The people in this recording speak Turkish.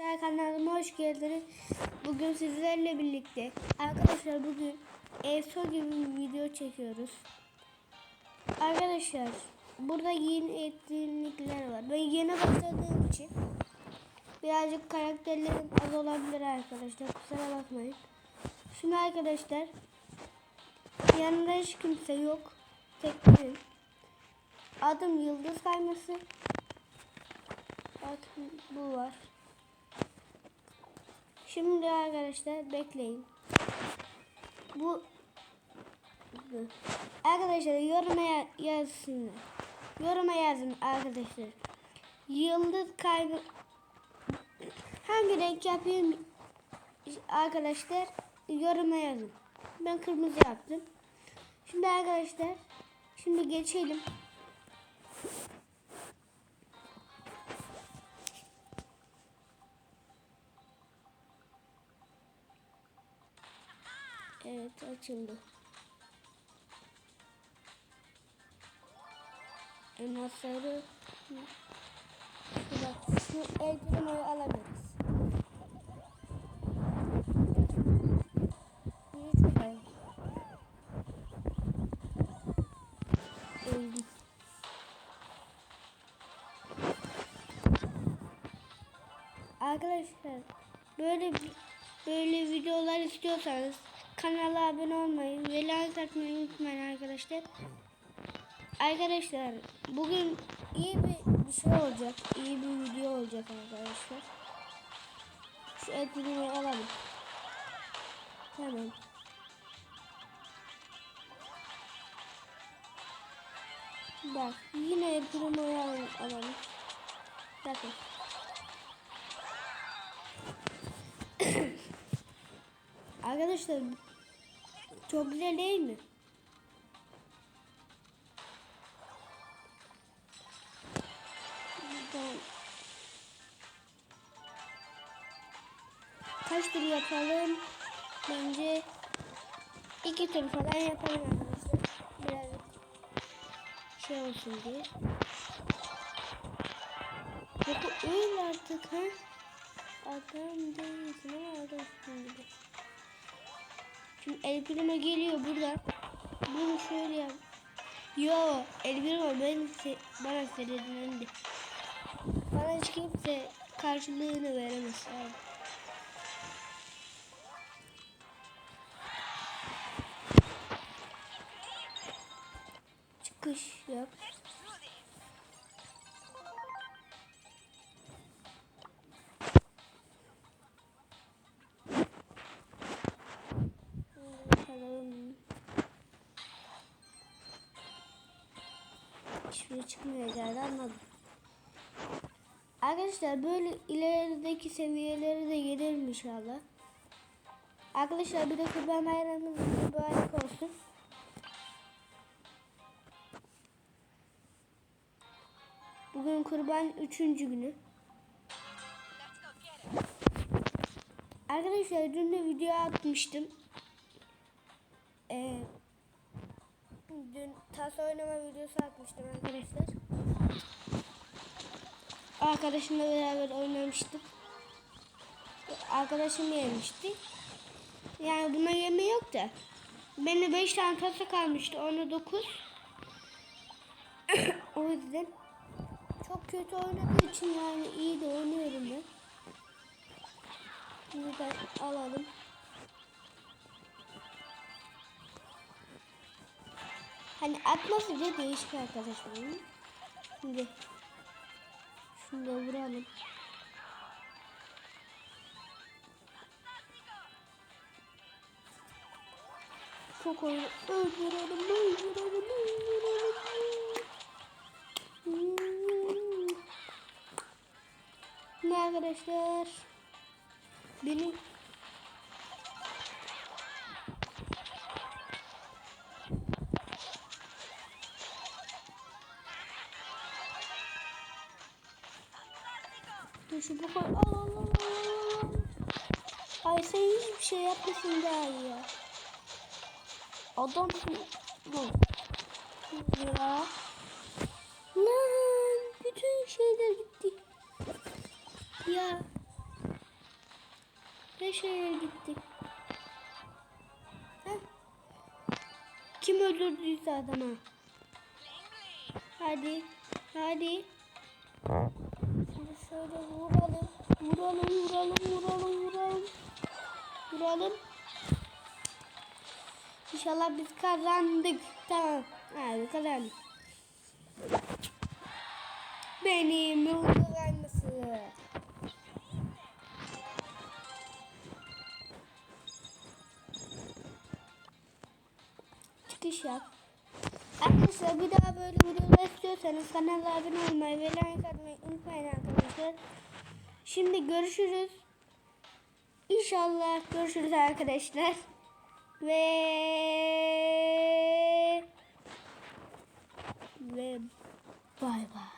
Arkadaşlar kanalıma hoş geldiniz. Bugün sizlerle birlikte arkadaşlar bugün ESO gibi bir video çekiyoruz. Arkadaşlar burada yeni etkinlikler var. Ben yeni başladığım için birazcık karakterlerim az olabilir arkadaşlar. Kusura bakmayın. Şimdi arkadaşlar yanında hiç kimse yok. Tek benim. Adım Yıldız Kayması. Bakın bu var. Şimdi arkadaşlar bekleyin. Bu. Arkadaşlar yoruma ya- yazsınlar. Yoruma yazın arkadaşlar. Yıldız kaybı hangi renk yapayım arkadaşlar yoruma yazın. Ben kırmızı yaptım. Şimdi arkadaşlar şimdi geçelim. Evet açıldı. Elmasları Şurada, şu eldivenleri alabiliriz. Arkadaşlar böyle böyle videolar istiyorsanız kanala abone olmayı ve like atmayı unutmayın arkadaşlar. Arkadaşlar bugün iyi bir, bir şey olacak. iyi bir video olacak arkadaşlar. Şu etkinliği alalım. Hemen. Bak yine alalım. alalım. Bakın. Arkadaşlar çok güzel değil mi? Kaç tur yapalım? Bence iki tur falan yapalım arkadaşlar. Biraz şey olsun diye. Yok öyle artık ha. Adam değilsin ama adamsın gibi. Şimdi El geliyor burada. Bunu şöyle yap. Yo El Primo ben se bana serildi. Bana hiç kimse karşılığını veremez abi. Çıkış yap. Hiçbir şey çıkmayacağı anladım. Arkadaşlar böyle ilerideki seviyeleri de gelirim inşallah. Arkadaşlar bir de kurban bayramınız mübarek olsun. Bugün kurban üçüncü günü. Arkadaşlar dün de video atmıştım. Ee, dün tas oynama videosu atmıştım arkadaşlar. Arkadaşımla beraber oynamıştık. Arkadaşım yemişti. Yani buna yeme yok da. Benim 5 tane tasa kalmıştı. Ona 9. o yüzden çok kötü oynadığı için yani iyi de oynuyorum ben. Bunu da alalım. Hani atması bile değişik arkadaşlar. Şimdi şunu da vuralım. Çok oyun. Öldürelim, öldürelim, öldürelim. Ne arkadaşlar? Benim şu bu koy. Al al al al. Ay sen hiçbir şey yapmasın daha iyi ya. Adam bu. Ya. Lan bütün şeyler gitti. Ya Her şeyler gitti. Heh. Kim öldürdüyse adama. Hadi. Hadi. Şimdi şöyle vuralım. Vuralım, vuralım, vuralım, vuralım. Vuralım. İnşallah biz kazandık. Tamam. Abi kazandık. Benim yıldız aynısı. Çıkış yap. Arkadaşlar bir daha böyle videolar istiyorsanız kanala abone olmayı ve like atmayı unutmayın arkadaşlar. Şimdi görüşürüz. İnşallah görüşürüz arkadaşlar. Ve ve bay bay.